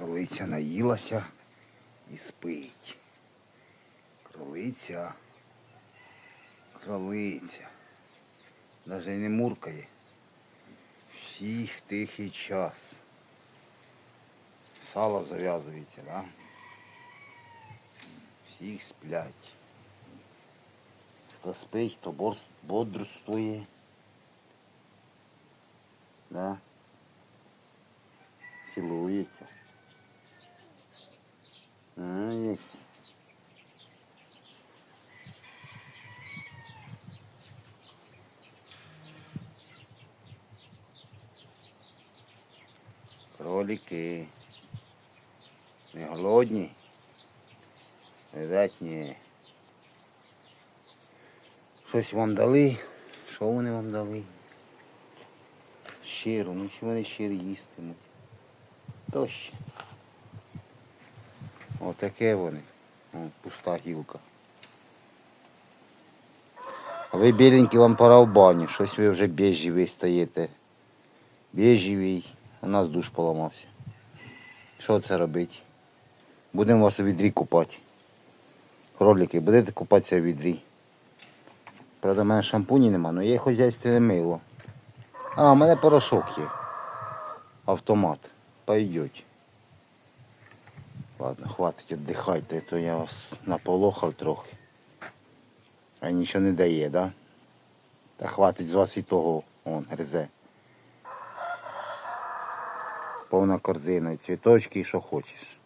Кролиця наїлася і спить. Кролиця. Кролиця. Й не муркає. Всіх тихий час. Сало зав'язується, да? Всіх сплять. Хто спить, хто бодрствує. Да? Цілується. Ай, Кролики. Не голодні? Видать, ні. Щось вам дали? Що вони вам дали? Щиру, ну чи вони щиро їстимуть? Тощо. Отаке вони. О, пуста гілка. А ви біленькі вам пора в баню. Щось ви вже біжевий стаєте. Біжевий. У нас душ поламався. Що це робити? Будемо вас у відрі купати. Кролики, будете купатися у відрі. Правда, в мене шампуні нема, але є хазяйственне мило. А, у мене порошок є. Автомат. Пойдеть. Ладно, хватить, віддихайте, то я вас наполохав трохи. А нічого не дає, да? Та хватить з вас і того, он, гризе. Повна корзина, цвіточки, і що хочеш.